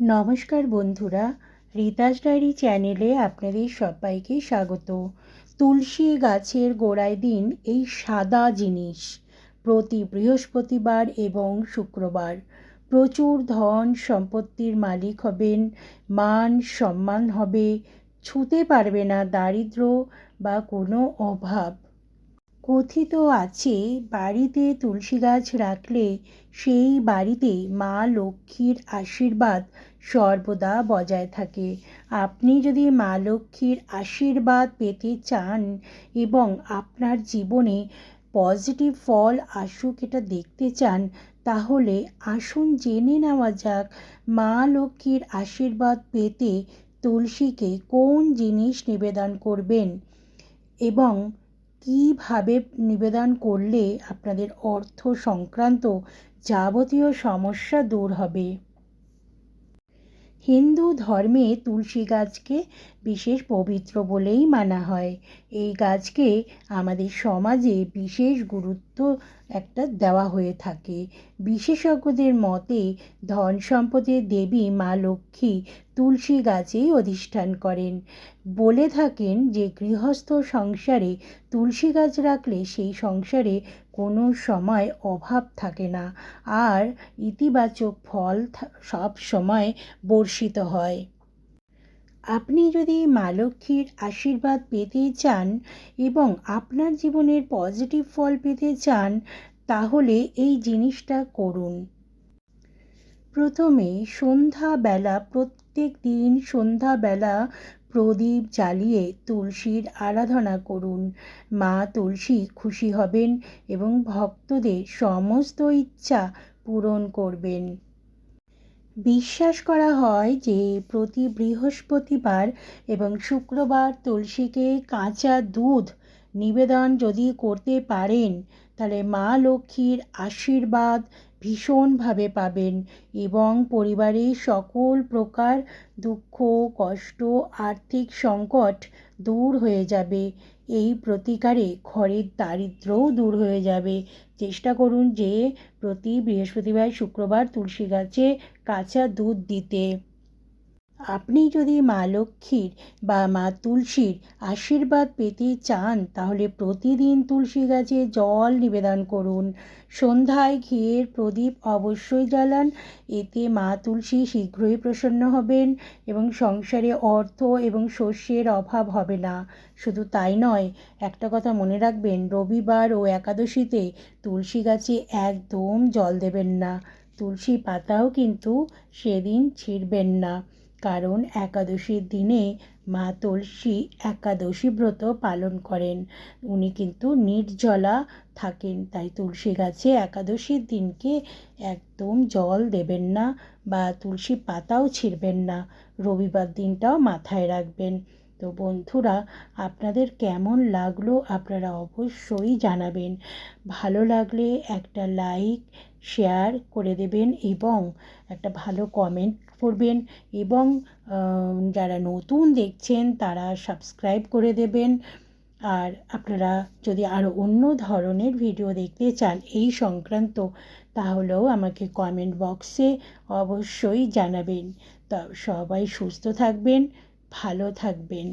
নমস্কার বন্ধুরা, রিতাস ডায়েরি চ্যানেলে আপনাদের সবাইকে স্বাগত। তুলসী গাছের গোড়ায় দিন এই সাদা জিনিস, প্রতি বৃহস্পতিবার এবং শুক্রবার। প্রচুর ধন সম্পত্তির মালিক হবেন, মান সম্মান হবে, ছুতে পারবে না দারিদ্র বা কোনো অভাব। কথিত আছে, বাড়িতে তুলসী গাছ রাখলে সেই বাড়িতে মা লক্ষ্মীর আশীর্বাদ সর্বদা বজায় থাকে। আপনি যদি মা লক্ষ্মীর আশীর্বাদ পেতে চান এবং আপনার জীবনে পজিটিভ ফল, আসুক এটা দেখতে চান, তাহলে আসুন জেনে নেওয়া যাক, মা লক্ষ্মীর আশীর্বাদ পেতে তুলসীকে কোন জিনিস নিবেদন করবেন এবং কীভাবে নিবেদন করলে আপনাদের অর্থ সংক্রান্ত যাবতীয় সমস্যা দূর হবে? হিন্দু ধর্মে তুলসী গাছকে বিশেষ পবিত্র বলেই মানা হয়। এই গাছকে আমাদের সমাজে বিশেষ গুরুত্ব একটা দেওয়া হয়ে থাকে। বিশেষজ্ঞদের মতে, ধন সম্পদের দেবী মা লক্ষ্মী তুলসী গাছেই অধিষ্ঠান করেন। বলে থাকেন যে, গৃহস্থ সংসারে তুলসী গাছ রাখলে সেই সংসারে কোনো সময় অভাব থাকে না। আর ইতিবাচক ফল সব সময় বর্ষিত হয়। আপনি যদি মা লক্ষ্মীর আশীর্বাদ পেতে চান এবং আপনার জীবনের পজিটিভ ফল পেতে চান, তাহলে এই জিনিসটা করুন। প্রথমে সন্ধ্যাবেলা, প্রত্যেক দিন সন্ধ্যাবেলা প্রদীপ জ্বালিয়ে তুলসীর আরাধনা করুন। মা তুলসী খুশি হবেন এবং ভক্তদের সমস্ত ইচ্ছা পূরণ করবেন। বিশ্বাস করা হয় যে প্রতি বৃহস্পতিবার এবং শুক্রবার তুলসীকে কাঁচা দুধ নিবেদন যদি করতে পারেন তাহলে মা লক্ষ্মীর আশীর্বাদ ভীষণভাবে পাবেন এবং পরিবারের সকল প্রকার দুঃখ, কষ্ট, আর্থিক সংকট দূর হয়ে যাবে। এই প্রতিকারে ঘরের দারিদ্রও দূর হয়ে যাবে। চেষ্টা করুন যে প্রতি বৃহস্পতিবার, শুক্রবার তুলসী গাছে কাঁচা দুধ দিতে। আপনি যদি মা লক্ষ্মীর বা মা তুলসীর আশীর্বাদ পেতে চান, তাহলে প্রতিদিন তুলসী গাছে জল নিবেদন করুন। সন্ধ্যায় ঘিয়ের প্রদীপ অবশ্যই জ্বালান, এতে মা তুলসী শীঘ্রই প্রসন্ন হবেন এবং সংসারে অর্থ এবং শস্যের অভাব হবে না। শুধু তাই নয়, একটা কথা মনে রাখবেন, রবিবার ও একাদশীতে তুলসী গাছে একদম জল দেবেন না। তুলসী পাতাও কিন্তু সেদিন ছিঁড়বেন না। কারণ একাদশীর দিনে মা তুলসী একাদশী ব্রত পালন করেন। উনি কিন্তু নির্জলা থাকেন, তাই তুলসী গাছে একাদশীর দিনকে একদম জল দেবেন না বা তুলসী পাতাও ছিঁড়বেন না। রবিবার দিনটাও মাথায় রাখবেন। তো বন্ধুরা, আপনাদের কেমন লাগল আপনারা অবশ্যই জানাবেন। ভালো লাগলে একটা লাইক, শেয়ার করে দেবেন এবং একটা ভালো কমেন্ট করবেন এবং যারা নতুন দেখছেন তারা সাবস্ক্রাইব করে দেবেন। আর আপনারা যদি আরও অন্য ধরনের ভিডিও দেখতে চান এই সংক্রান্ত, তাহলেও আমাকে কমেন্ট বক্সে অবশ্যই জানাবেন। তা সবাই সুস্থ থাকবেন ভালো থাকবেন।